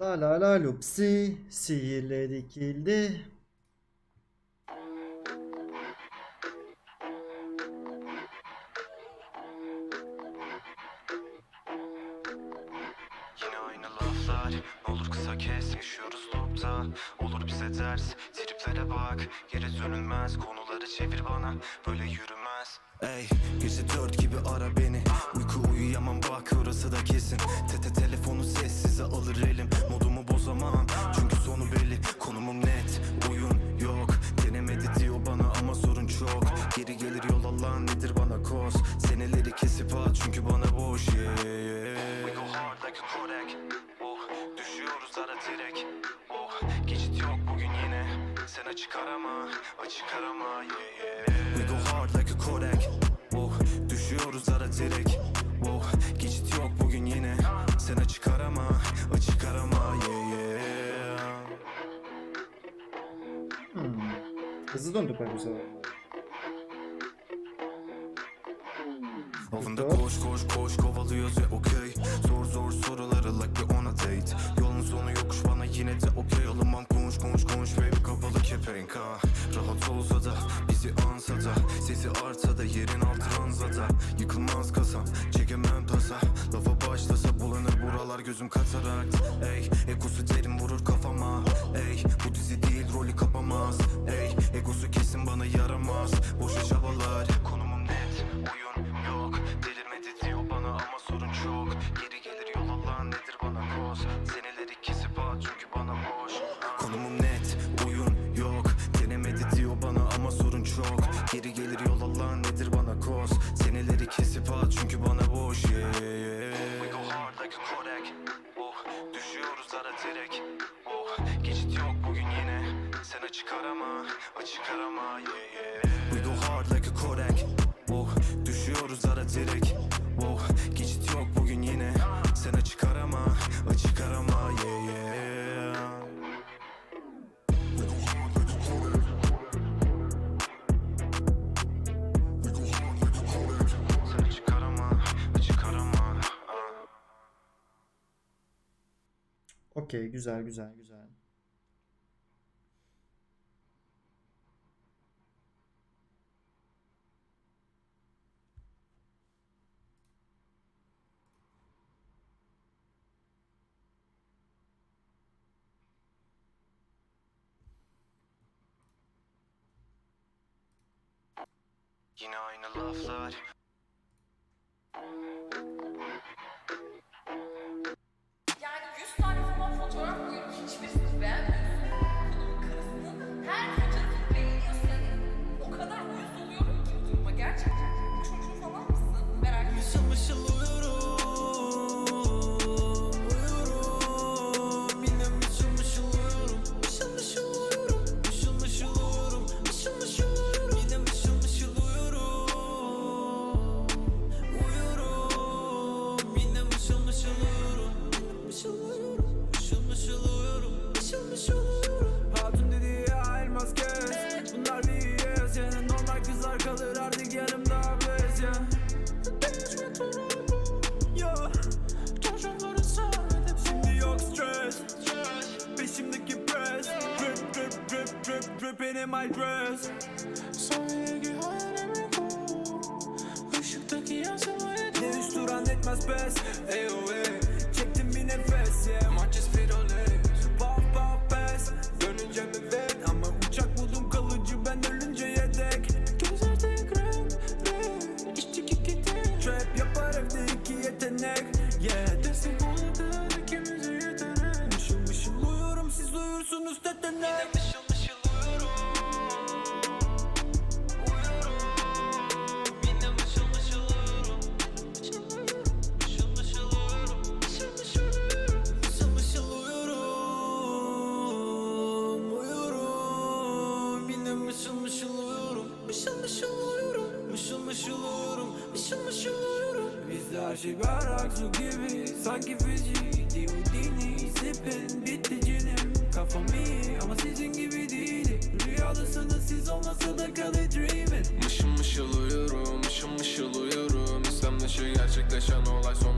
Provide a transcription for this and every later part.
La la la lupsi sihirle dikildi. Yine aynı laflar. Ne olur kısa kes yaşıyoruz lobda Olur bize ders Triplere bak. Geri dönülmez Konuları çevir bana. Böyle yürümez. Ey gece dört gibi ara beni. Uyku uyuyamam bak orası da kesin. Tete telefonu sessize açık arama açık arama yeah, yeah. We go hard like a Kodak Oh düşüyoruz ara direk Oh geçit yok bugün yine Sen açık arama açık arama yeah, yeah. Hmm. Hızlı döndük bak bu sefer. Avında koş koş koş kovalıyoruz ya okey. Zor zor soruları like we on a date. Yolun sonu yokuş bana yine de okey. Alınmam konuş konuş konuş baby kapalı kepenk ha Rahat olsa da bizi ansa da Sesi artsa da yerin altı ranza da. Yıkılmaz kasam çekemem tasa. Lafa başlasa bulanır buralar gözüm katarakt Ey ekosu derin vurur kafama arama açık arama yeah, yeah. We go hard like a Kodak Oh düşüyoruz ara direk Oh geçit yok bugün yine Sen açık arama açık arama yeah, yeah. Ah. Okey güzel güzel güzel. Yine aynı laflar Yani in my dress. Sonraki hayalimi kur Işıktaki yansımayı Ne üst duran etmez pes Eyo şey berrak su gibi Sanki Fiji D.O.D.'ni Sippin bitti cinim Kafam iyi ama sizin gibi değil Rüyadasınız siz olmasa da kalı dreaming. Mışıl mışıl uyurum, mışıl mışıl uyurum. İstem dışı gerçekleşen olay sonunda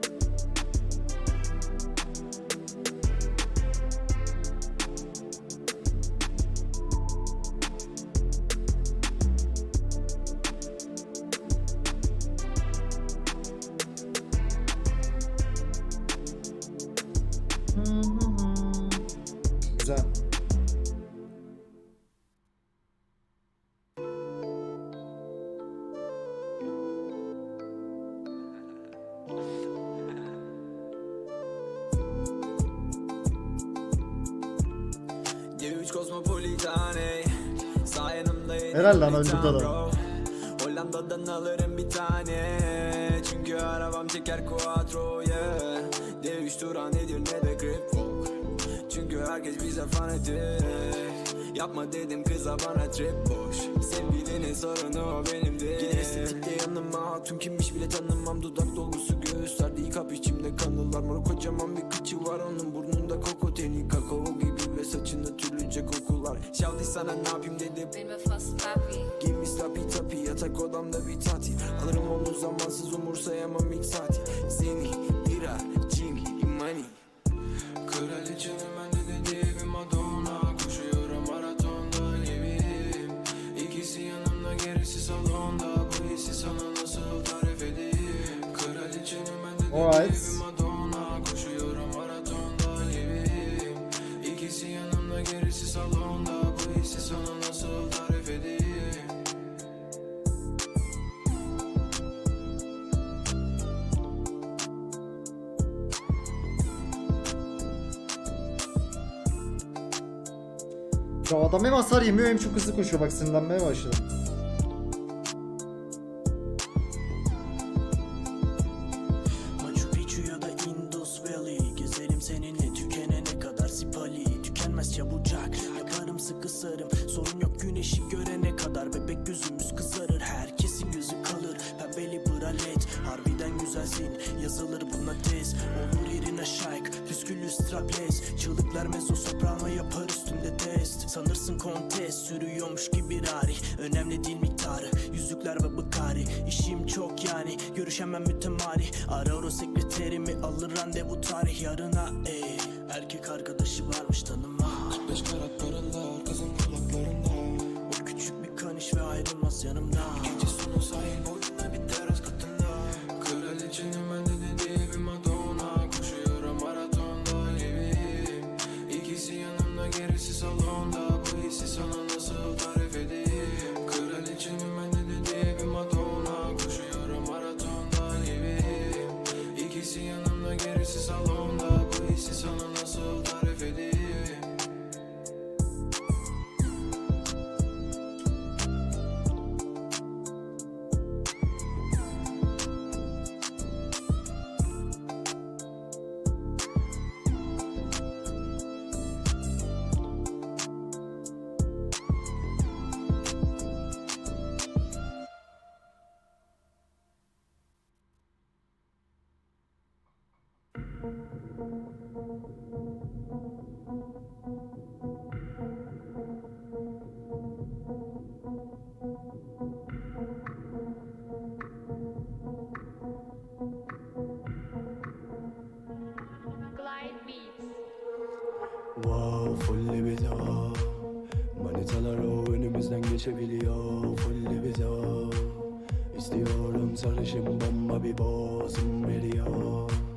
G3 Cosmopolitane Sağ yanımdayım Helal lan, bir öldü tane adam. bro. Hollanda'dan alırım bir tane Çünkü arabam çeker quattro yeah D3 Turan nedir ne de grip Çünkü herkes bize fanatik Yapma dedim kıza bana trip boş Sevgilinin sorunu o benim değil Gidin estetikte yanıma hatun kimmiş bile tanımam Dudak dolgusu göğüslerde yıkap içimde kanılar Mor kocaman bir kıçı var onun burnunda kokoteni Kakao gibi ve saçında kokular Şavdi sana ne yapayım dedim. Benimle fast papi. Give me slappy tappy yatak odamda bir tatil. Alırım onu zamansız umursayamam ilk saati. Zeni, bira, Jimmy, money. Kraliçenin ben de dediğim Madonna. Koşuyorum maratonda gibiyim İkisi yanımda gerisi salonda. Bu hissi sana nasıl tarif edeyim? Kraliçenin ben de Alright. dediğim Madonna Ya adam hem hasar yemiyor hem çok hızlı koşuyor. Bak sinirlenmeye başladım. Güzelsin. Yazılır buna tez. Olur yerine şayk. Püsküllü strapless. Çığlıklar mezzo soprano yapar üstümde test. Sanırsın kontes. Sürüyormuş gibi rari. Önemli değil miktarı. Yüzükler ve bıkari İşim çok yani. Görüşemem mütemari. Arar o sekreterimi alır randevu tarih yarına ey Erkek arkadaşı varmış tanıma. Beş karat paralar kızın kulaklarında. O küçük bir kaniş ve ayrılmaz yanımda yanımda gerisi Wow full libido Manitalar o önümüzden geçebiliyor. Full libido İstiyorum sarışın bomba bir bozum veriyoruz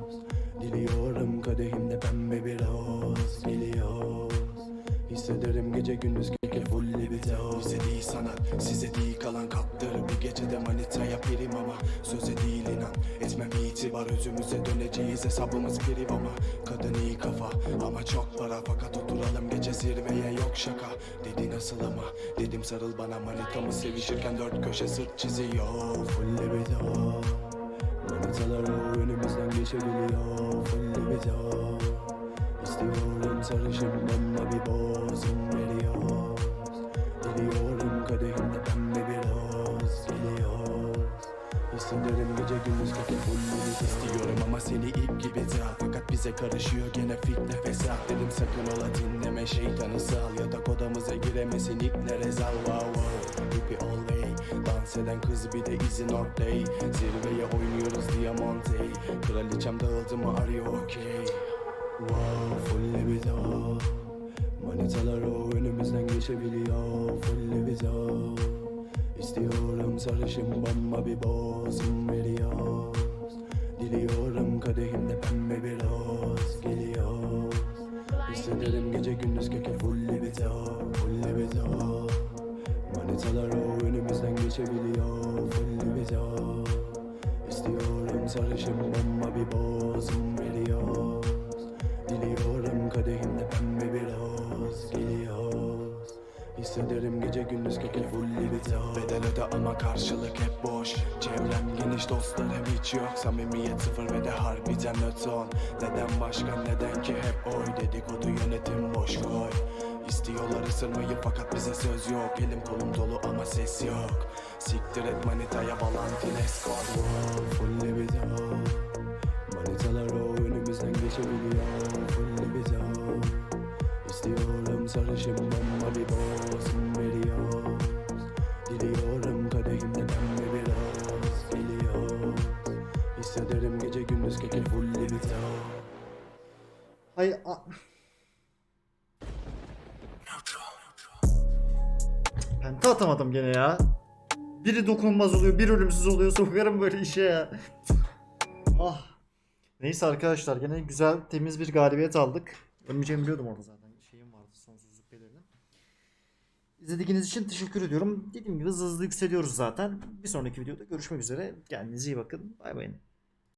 gece gündüz gece full libido Bize değil sanat, size değil kalan kaptır. Bir gecede manitaya pirim ama Söze değil inan, etmem itibar Özümüze döneceğiz hesabımız pirim ama Kadın iyi kafa. Ama çok para Fakat oturalım gece zirveye. Yok şaka Dedi nasıl ama, dedim sarıl bana Manitamı sevişirken dört köşe sırt çiziyor. Full libido Manitalar o önümüzden geçebiliyor. Full libido İstiyorum sarışın bomba bir bozum veriyoruz Diliyorum kadehimde pembe bir roz Geliyoruz Hissederim gece gündüz kake full libido İstiyorum ama seni ip gibi daha Fakat bize karışıyor gene fitne fesat Dedim sakın ola dinleme şeytanı sal Yatak odamıza giremesin iple rezal wow wow Hippie all. way Dans eden kız bir de izin ortay Zirveye oynuyoruz diye Kraliçem dağıldı mı are you okay Wow full libido Manitalar o önümüzden geçebiliyor Full libido İstiyorum sarışın bomba bir bozum veriyor. Diliyorum Hissederim gece gündüz keke full libido Bedel öde ama karşılık hep boş. Çevrem geniş dostlarım hiç yok. Samimiyet sıfır ve de harbiden öton. Neden başka neden ki hep oy Dedikodu yönetim boş koy. İstiyorlar ısırmayı fakat bize söz yok. Elim kolum dolu ama ses yok. Siktir et manitaya Valentin Escort wow, Full libido Hay a- Penta atamadım gene ya. Biri dokunulmaz oluyor, bir ölümsüz oluyor. Sokarım böyle işe ya. Ah. Neyse arkadaşlar gene güzel temiz bir galibiyet aldık. Ölmeyeceğimi biliyordum orada zaten. Şeyim vardı sonsuzluk belirli. İzlediğiniz için teşekkür ediyorum. Dediğim gibi hızlı hızlı yükseliyoruz zaten. Bir sonraki videoda görüşmek üzere. Kendinize iyi bakın. Bay bay.